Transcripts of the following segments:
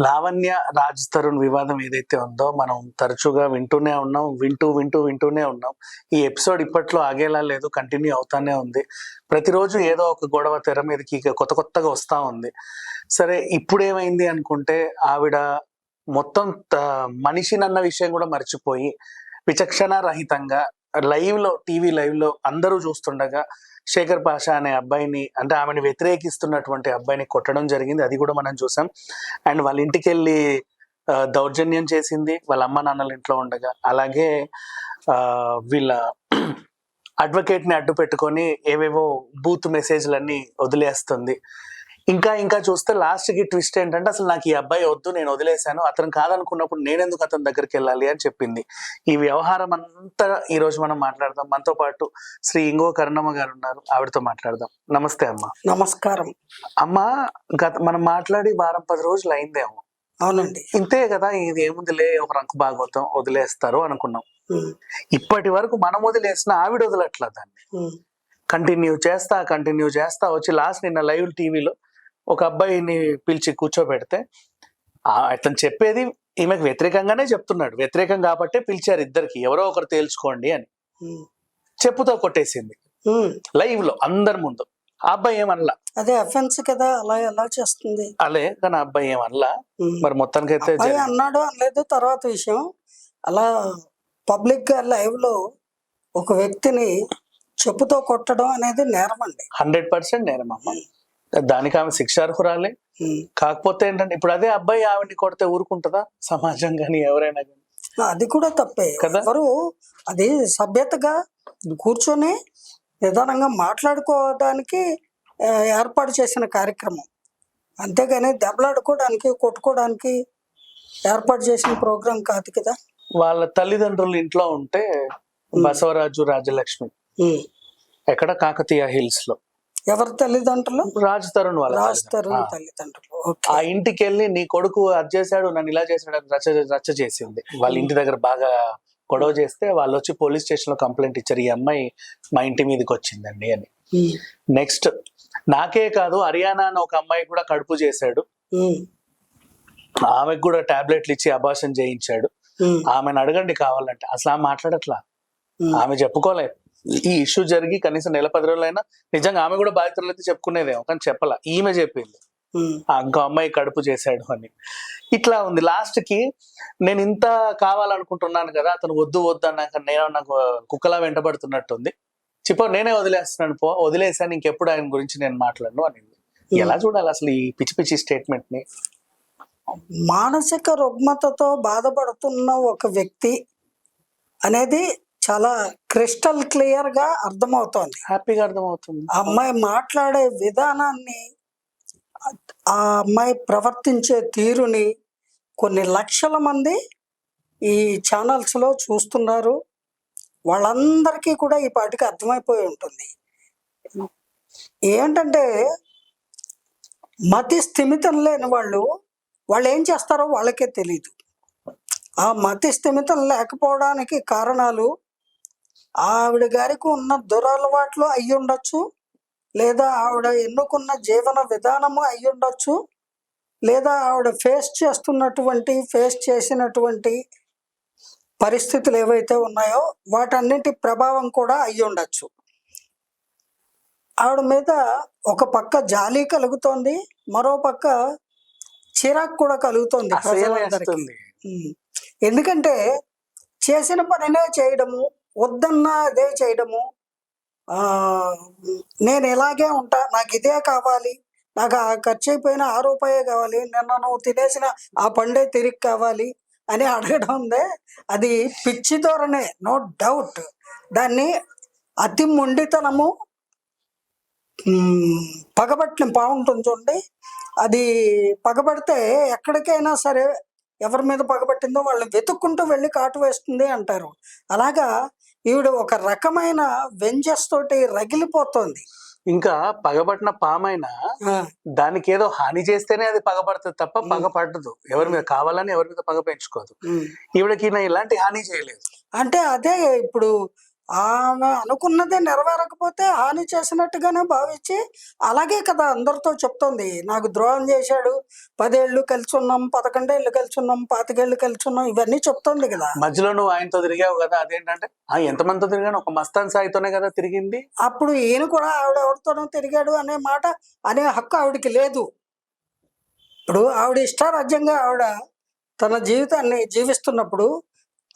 లావణ్య రాజ్ తరుణ్ వివాదం ఏదైతే ఉందో మనం తరచుగా వింటూనే ఉన్నాం వింటూ వింటూ వింటూనే ఉన్నాం. ఈ ఎపిసోడ్ ఇప్పట్లో ఆగేలా లేదు కంటిన్యూ అవుతానే ఉంది. ప్రతిరోజు ఏదో ఒక గొడవ తెర మీదకి ఇక కొత్త కొత్తగా వస్తూ ఉంది. సరే ఇప్పుడేమైంది అనుకుంటే ఆవిడ మొత్తం త- మనిషినన్న విషయం కూడా మర్చిపోయి విచక్షణ లైవ్లో టీవీ లైవ్లో అందరూ చూస్తుండగా శేఖర్ పాషా అనే అబ్బాయిని అంటే ఆమెను వ్యతిరేకిస్తున్నటువంటి అబ్బాయిని కొట్టడం జరిగింది. అది కూడా మనం చూసాం. అండ్ వాళ్ళ ఇంటికి వెళ్ళి దౌర్జన్యం చేసింది. వాళ్ళ అమ్మ నాన్నల ఇంట్లో ఉండగా. అలాగే వీళ్ళ అడ్వకేట్ని అడ్డు పెట్టుకొని ఏవేవో బూత్ మెసేజ్లన్నీ వదిలేస్తుంది. ఇంకా ఇంకా చూస్తే లాస్ట్కి ట్విస్ట్ ఏంటంటే అసలు నాకు ఈ అబ్బాయి వద్దు నేను వదిలేశాను అతను కాదనుకున్నప్పుడు నేనెందుకు అతని దగ్గరికి వెళ్ళాలి అని చెప్పింది. ఈ వ్యవహారం అంతా ఈ రోజు మనం మాట్లాడదాం. మనతో పాటు శ్రీ ఇంగో కరుణమ్మ గారు ఉన్నారు. ఆవిడతో మాట్లాడదాం. నమస్తే అమ్మ. నమస్కారం. అమ్మ గత మనం మాట్లాడి వారం పది రోజులు అయిందేమో. అవునండి. ఇంతే కదా ఇది ఏముందిలే ఒక రంకు భాగవతం వదిలేస్తారు అనుకున్నాం. ఇప్పటి వరకు మనం వదిలేసిన ఆవిడ వదలట్లా దాన్ని. కంటిన్యూ చేస్తా కంటిన్యూ చేస్తా వచ్చి లాస్ట్ నిన్న లైవ్ టీవీలో ఒక అబ్బాయిని పిలిచి కూర్చోబెడితే అతను చెప్పేది ఈమెకు వ్యతిరేకంగానే చెప్తున్నాడు. వ్యతిరేకం కాబట్టే పిలిచారు ఇద్దరికి ఎవరో ఒకరు తేల్చుకోండి అని. చెప్పుతో కొట్టేసింది. లైవ్లో అందరి ముందు. ఆ అబ్బాయి ఏమనలా? అదే అఫెన్స్ కదా అలా ఎలా చేస్తుంది? అలే కానీ అబ్బాయి ఏమనలా. మరి మొత్తానికైతే అబ్బాయి జరిగింది. అన్నాడు అనలేదు తర్వాత విషయం. అలా పబ్లిక్గా లైవ్లో ఒక వ్యక్తిని చెప్పుతో కొట్టడం అనేది నేరం అండి. హండ్రెడ్ పర్సెంట్ నేరం అమ్మ. దానికి ఆమె శిక్షార్హురాలే. కాకపోతే ఏంటంటే ఇప్పుడు అదే అబ్బాయి ఆవిడని కొడితే ఊరుకుంటుందా? సమాజం కానీ ఎవరైనా కానీ అది కూడా తప్పే. కదా? అది సభ్యతగా కూర్చొని నిదానంగా మాట్లాడుకోవడానికి ఏర్పాటు చేసిన కార్యక్రమం. అంతేగాని దెబ్బలాడుకోవడానికి కొట్టుకోవడానికి ఏర్పాటు చేసిన ప్రోగ్రాం కాదు కదా? వాళ్ళ తల్లిదండ్రులు ఇంట్లో ఉంటే బసవరాజు రాజలక్ష్మి. ఎక్కడ కాకతీయ హిల్స్లో ఎవరి తల్లిదండ్రులు రాజ్ తరుణ్ వాళ్ళ రాజ్. తరుణ్. తల్లిదండ్రులు ఆ ఇంటికి వెళ్ళి నీ కొడుకు అది చేశాడు నన్ను ఇలా చేశాడు అని రచ్చ రచ్చ చేసింది వాళ్ళ ఇంటి దగ్గర బాగా గొడవ చేస్తే వాళ్ళు వచ్చి పోలీస్ స్టేషన్లో కంప్లైంట్ ఇచ్చారు ఈ అమ్మాయి మా ఇంటి మీదకి వచ్చిందండి అని. నెక్స్ట్ నాకే కాదు హర్యానా అని ఒక అమ్మాయి కూడా కడుపు చేశాడు. ఆమెకు కూడా టాబ్లెట్లు ఇచ్చి అభాషణ చేయించాడు. ఆమెను అడగండి కావాలంటే అసలు ఆమె మాట్లాడట్లా. ఆమె చెప్పుకోలేదు ఈ ఇష్యూ జరిగి కనీసం నెల పది రోజులైనా నిజంగా ఆమె కూడా బాధితులు అయితే చెప్పుకునేదేమో కానీ చెప్పలా? ఈమె చెప్పింది. ఆ ఇంకో అమ్మాయి కడుపు చేశాడు అని. ఇట్లా ఉంది. లాస్ట్కి నేను ఇంత కావాలనుకుంటున్నాను కదా అతను వద్దు వద్దు అన్నాక నేను నాకు కుక్కలా వెంటబడుతున్నట్టుంది. చెప్పు నేనే వదిలేస్తున్నాను పో వదిలేసాను ఇంకెప్పుడు ఆయన గురించి నేను మాట్లాడను అని ఎలా చూడాలి అసలు ఈ పిచ్చి పిచ్చి స్టేట్మెంట్ని? మానసిక రుగ్మతతో బాధపడుతున్న ఒక వ్యక్తి అనేది చాలా క్రిస్టల్ క్లియర్గా అర్థమవుతోంది. హ్యాపీగా అర్థమవుతుంది. ఆ అమ్మాయి మాట్లాడే విధానాన్ని ఆ అమ్మాయి ప్రవర్తించే తీరుని కొన్ని లక్షల మంది ఈ ఛానల్స్లో చూస్తున్నారు. వాళ్ళందరికీ కూడా ఈ పాటికి అర్థమైపోయి ఉంటుంది. ఏంటంటే మతి స్థిమితం లేని వాళ్ళు వాళ్ళు ఏం చేస్తారో వాళ్ళకే తెలియదు ఆ మతి స్థిమితం లేకపోవడానికి కారణాలు ఆవిడ గారికి ఉన్న దురలవాట్లు అయి ఉండొచ్చు లేదా ఆవిడ ఎన్నుకున్న జీవన విధానము అయి ఉండొచ్చు లేదా ఆవిడ ఫేస్ చేస్తున్నటువంటి ఫేస్ చేసినటువంటి పరిస్థితులు ఏవైతే ఉన్నాయో వాటన్నిటి ప్రభావం కూడా అయి ఉండొచ్చు ఆవిడ మీద ఒక పక్క జాలి కలుగుతోంది మరో పక్క చిరాకు కూడా కలుగుతోంది. ఎందుకంటే చేసిన పనినే చేయడము వద్దన్న అదే చేయడము. నేను ఇలాగే ఉంటా నాకు ఇదే కావాలి నాకు ఆ ఖర్చు అయిపోయిన ఆ రూపాయే కావాలి నిన్న నువ్వు తినేసిన ఆ పండే తిరిగి కావాలి అని అడగడం ఉందే అది పిచ్చి ధోరణే నో డౌట్. దాన్ని అతి మొండితనము పగబట్టిన బాగుంటుంది చూడండి. అది పగబడితే ఎక్కడికైనా సరే ఎవరి మీద పగబట్టిందో వాళ్ళని వెతుక్కుంటూ వెళ్ళి కాటు వేస్తుంది అంటారు. అలాగా ఈవిడ ఒక రకమైన వెంజస్ తోటి రగిలిపోతోంది. ఇంకా పగబట్టిన పామైనా దానికి ఏదో హాని చేస్తేనే అది పగపడుతుంది తప్ప పగ పడదు. ఎవరి మీద కావాలని ఎవరి మీద పగ పెంచుకోదు. ఈవిడకి ఇలాంటి హాని చేయలేదు. అంటే అదే ఇప్పుడు ఆమె అనుకున్నది నెరవేరకపోతే హాని చేసినట్టుగానే భావించి అలాగే కదా అందరితో చెప్తోంది. నాకు ద్రోహం చేశాడు. పదేళ్ళు కలిసి ఉన్నాం పదకొండేళ్ళు కలిసి ఉన్నాం పాతికేళ్ళు కలిసి ఉన్నాం ఇవన్నీ చెప్తోంది కదా. మధ్యలో నువ్వు ఆయనతో తిరిగావు కదా అదేంటంటే ఆ ఎంతమందితో తిరిగాను? ఒక మస్తాన్ సాయితోనే కదా తిరిగింది? అప్పుడు ఈయన కూడా ఆవిడ ఎవరితోనో తిరిగాడు అనే మాట అనే హక్కు ఆవిడకి లేదు. ఇప్పుడు ఆవిడ ఇష్టారాజ్యంగా ఆవిడ తన జీవితాన్ని జీవిస్తున్నప్పుడు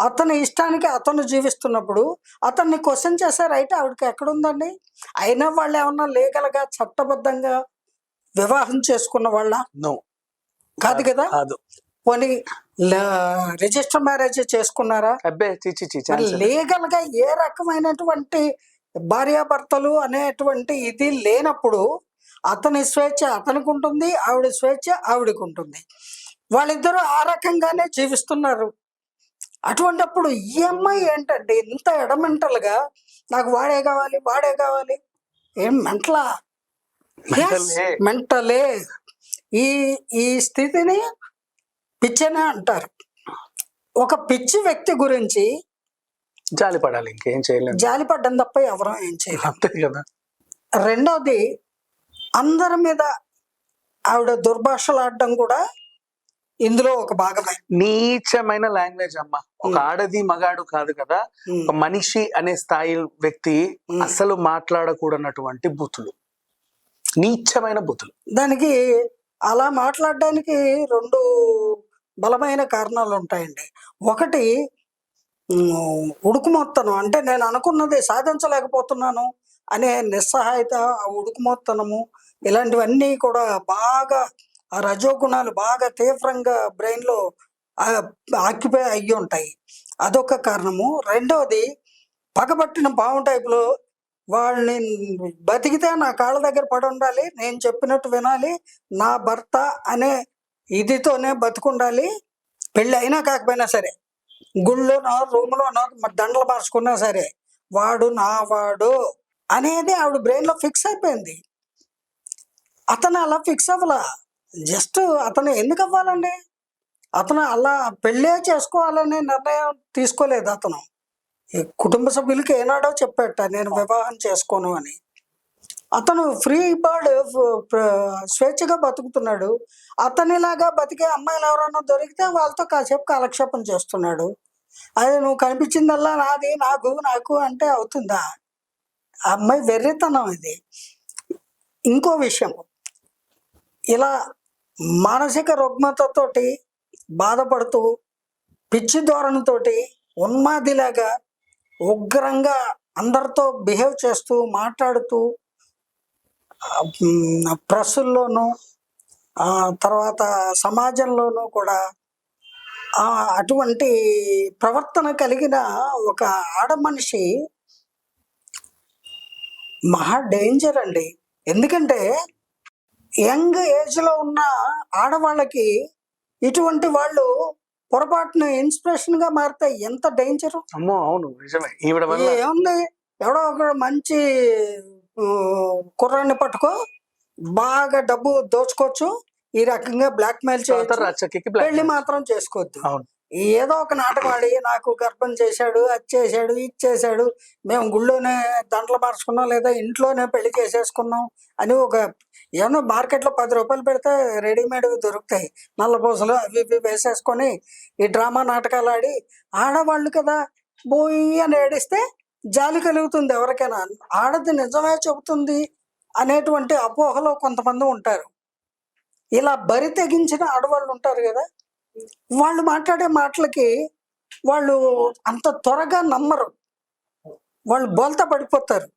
అతని ఇష్టానికి అతను జీవిస్తున్నప్పుడు అతన్ని క్వశ్చన్ చేసే రైట్ ఆవిడకి ఎక్కడుందండి? అయినా వాళ్ళు ఏమన్నా లీగల్గా చట్టబద్ధంగా వివాహం చేసుకున్న వాళ్ళ? నో. కాదు కదా. కాదు? పోనీ రిజిస్టర్ మ్యారేజ్ చేసుకున్నారా? అబ్బే చిచి చిచి మరి లీగల్గా ఏ రకమైనటువంటి భార్యాభర్తలు అనేటువంటి ఇది లేనప్పుడు అతని స్వేచ్ఛ అతనికి ఉంటుంది ఆవిడ స్వేచ్ఛ ఆవిడకి ఉంటుంది. వాళ్ళిద్దరూ ఆ రకంగానే జీవిస్తున్నారు. అటువంటప్పుడు ఈ అమ్మాయి ఏంటంటే ఇంత ఎడమెంటల్గా నాకు వాడే కావాలి వాడే కావాలి. ఏం మెంటలా? మెంటలే. ఈ ఈ స్థితిని పిచ్చనే అంటారు. ఒక పిచ్చి వ్యక్తి గురించి జాలి పడాలి ఇంకేం చేయలేదు జాలి పడ్డం తప్ప ఎవరూ ఏం చేయలేం. అంతే కదా. రెండోది అందరి మీద ఆవిడ దుర్భాషలు ఆడడం కూడా ఇందులో ఒక భాగమే నీచమైన లాంగ్వేజ్ అమ్మ. ఒక. ఆడది మగాడు కాదు కదా? ఒక మనిషి అనే స్థాయి వ్యక్తి. అసలు మాట్లాడకూడనటువంటి బూతులు. నీచమైన బూతులు. దానికి అలా మాట్లాడడానికి రెండు బలమైన కారణాలు ఉంటాయండి. ఒకటి ఉడుకుమొత్తనం. అంటే నేను అనుకున్నది సాధించలేకపోతున్నాను అనే నిస్సహాయత ఆ ఉడుకుమొత్తనము ఇలాంటివన్నీ కూడా బాగా ఆ రజోగుణాలు బాగా తీవ్రంగా బ్రెయిన్లో ఆక్యుపై అయ్యి ఉంటాయి. అదొక కారణము. రెండవది పగబట్టిన పాము టైపులో వాళ్ళని బతికితే నా కాళ్ళ దగ్గర పడి ఉండాలి నేను చెప్పినట్టు వినాలి నా భర్త అనే ఇదితోనే బతుకుండాలి పెళ్ళి అయినా కాకపోయినా సరే గుళ్ళోనో రూమ్లోనో దండలు మార్చుకున్నా సరే వాడు నా వాడు అనేది ఆవిడ బ్రెయిన్లో ఫిక్స్ అయిపోయింది. అతను అలా ఫిక్స్ అవ్వలా. జస్ట్ అతను ఎందుకు అవ్వాలండి అతను అలా పెళ్ళే చేసుకోవాలనే నిర్ణయం తీసుకోలేదు అతను. ఈ కుటుంబ సభ్యులకి ఏనాడో చెప్పాట నేను వివాహం చేసుకోను అని. అతను ఫ్రీ బర్డ్ స్వేచ్ఛగా బతుకుతున్నాడు. అతనిలాగా బతికే అమ్మాయిలు ఎవరైనా దొరికితే వాళ్ళతో కాసేపు కాలక్షేపం చేస్తున్నాడు. అదే నువ్వు కనిపించిందల్లా నాది నాకు నాకు అంటే అవుతుందా? ఆ అమ్మాయి వెర్రితనం ఇది. ఇంకో విషయం. ఇలా మానసిక రుగ్మతతోటి బాధపడుతూ పిచ్చి ధోరణితోటి ఉన్మాదిలాగా ఉగ్రంగా అందరితో బిహేవ్ చేస్తూ మాట్లాడుతూ ప్రెస్సుల్లోనూ తర్వాత సమాజంలోనూ కూడా అటువంటి ప్రవర్తన కలిగిన ఒక ఆడ మనిషి మహా డేంజర్ అండి. ఎందుకంటే యంగ్ ఏజ్లో ఉన్న ఆడవాళ్ళకి ఇటువంటి వాళ్ళు పొరపాటున ఇన్స్పిరేషన్గా మారితే ఎంత డేంజర్? అమ్మో అవును నిజమే. ఈవిడ వల్ల ఏముంది? ఎవడో ఒక మంచి కుర్రాన్ని పట్టుకో బాగా డబ్బు దోచుకోవచ్చు ఈ రకంగా బ్లాక్ మెయిల్ చేయొచ్చు రచ్చకి పెళ్ళి మాత్రం చేసుకోవద్దు. అవును. ఏదో ఒక నాటకం ఆడి నాకు గర్భం చేశాడు అది చేశాడు ఇది చేశాడు. మేము గుళ్ళోనే దండలు మార్చుకున్నాం లేదా ఇంట్లోనే పెళ్ళి చేసేసుకున్నాం అని ఒక ఏమన్నా మార్కెట్లో పది రూపాయలు పెడితే రెడీమేడ్ దొరుకుతాయి. నల్ల పూసలు అవి ఇవి వేసేసుకొని ఈ డ్రామా నాటకాలు ఆడి ఆడవాళ్ళు కదా బోయి అని ఏడిస్తే జాలి కలుగుతుంది ఎవరికైనా. ఆడది నిజమే చెబుతుంది అనేటువంటి అపోహలో కొంతమంది ఉంటారు. ఇలా బరి తెగించిన ఆడవాళ్ళు ఉంటారు కదా వాళ్ళు మాట్లాడే మాటలకి వాళ్ళు అంత త్వరగా నమ్మరు. వాళ్ళు బోల్తా పడిపోతారు.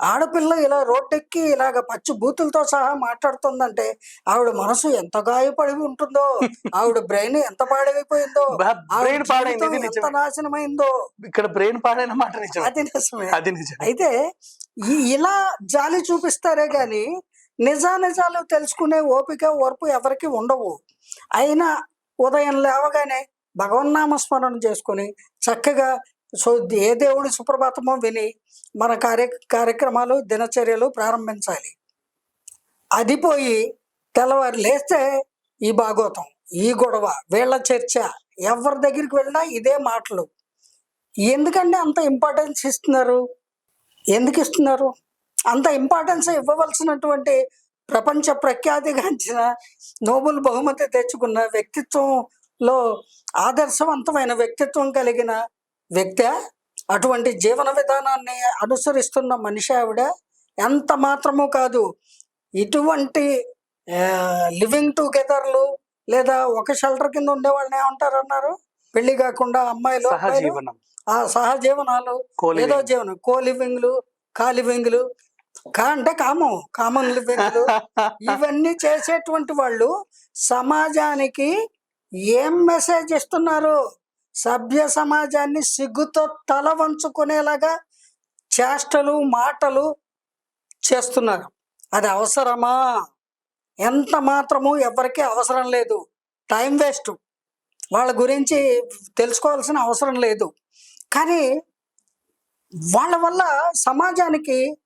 ఆడపిల్ల ఇలా రోడ్డెక్కి ఇలాగ పచ్చి బూతులతో సహా మాట్లాడుతుందంటే ఆవిడ మనసు ఎంత గాయపడి ఉంటుందో ఆవిడ బ్రెయిన్ ఎంత పాడైపోయిందో బ్రెయిన్ పాడైంది ఎంత నాశనమైందో. ఇక్కడ బ్రెయిన్ పాడైన మాట అది నిజమే. అది నిజమే. అయితే ఇలా జాలి చూపిస్తారే గాని నిజానిజాలు తెలుసుకునే ఓపిక ఓర్పు ఎవరికి ఉండవు. అయినా ఉదయం లేవగానే భగవన్నామ స్మరణ చేసుకొని చక్కగా సో ఏ దేవుడి సుప్రభాతమో విని మన కార్య కార్యక్రమాలు దినచర్యలు ప్రారంభించాలి. అది పోయి తెల్లవారు లేస్తే ఈ భాగోతం ఈ గొడవ వీళ్ళ చర్చ ఎవరి దగ్గరికి వెళ్ళినా ఇదే మాటలు. ఎందుకంటే అంత ఇంపార్టెన్స్ ఇస్తున్నారు? ఎందుకు ఇస్తున్నారు? అంత ఇంపార్టెన్స్ ఇవ్వవలసినటువంటి ప్రపంచ ప్రఖ్యాతిగాంచిన నోబెల్ బహుమతి తెచ్చుకున్న వ్యక్తిత్వంలో ఆదర్శవంతమైన వ్యక్తిత్వం కలిగిన వ్యక్తి అటువంటి జీవన విధానాన్ని అనుసరిస్తున్న మనిషి ఆవిడ ఎంత మాత్రము కాదు. ఇటువంటి లివింగ్ టుగెదర్లు లేదా ఒక షెల్టర్ కింద ఉండే వాళ్ళని ఏమంటారు అన్నారు పెళ్ళి కాకుండా అమ్మాయిలు ఆ సహజీవనాలు ఏదో జీవనం కో లివింగ్లు కా అంటే కామం కామన్ లివింగ్లు ఇవన్నీ చేసేటువంటి వాళ్ళు సమాజానికి ఏం మెసేజ్ ఇస్తున్నారు? సభ్య సమాజాన్ని సిగ్గుతో తల వంచుకునేలాగా చేష్టలు మాటలు చేస్తున్నారు. అది అవసరమా? ఎంత మాత్రము ఎవరికి అవసరం లేదు. Time waste. వాళ్ళ గురించి తెలుసుకోవాల్సిన అవసరం లేదు. కానీ వాళ్ళ వల్ల సమాజానికి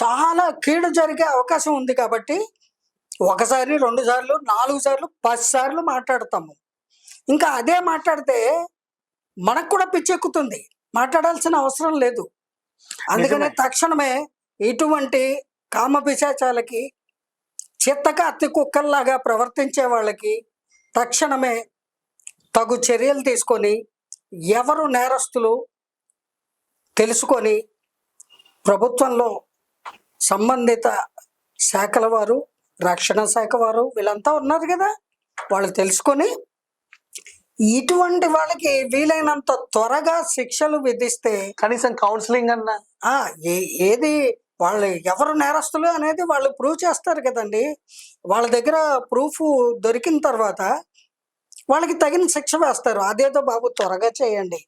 చాలా కీడు జరిగే అవకాశం ఉంది కాబట్టి ఒకసారి రెండు సార్లు నాలుగు సార్లు పది సార్లు మాట్లాడతాము. ఇంకా అదే మాట్లాడితే మనకు కూడా పిచ్చెక్కుతుంది మాట్లాడాల్సిన అవసరం లేదు. అందుకనే. తక్షణమే ఇటువంటి కామ పిశాచాలకి చిత్తక అత్తి కుక్కల్లాగా ప్రవర్తించే వాళ్ళకి తక్షణమే తగు చర్యలు తీసుకొని ఎవరు నేరస్తులు తెలుసుకొని ప్రభుత్వంలో సంబంధిత శాఖల వారు రక్షణ శాఖ వారు వీళ్ళంతా ఉన్నారు కదా. వాళ్ళు తెలుసుకొని ఇటువంటి వాళ్ళకి వీలైనంత త్వరగా శిక్షలు విధిస్తే కనీసం కౌన్సిలింగ్ అన్న. ఏది వాళ్ళు ఎవరు నేరస్తులు అనేది వాళ్ళు ప్రూవ్ చేస్తారు కదండి. వాళ్ళ దగ్గర ప్రూఫ్ దొరికిన తర్వాత వాళ్ళకి తగిన శిక్ష వేస్తారు. అదేదో బాబు త్వరగా చేయండి.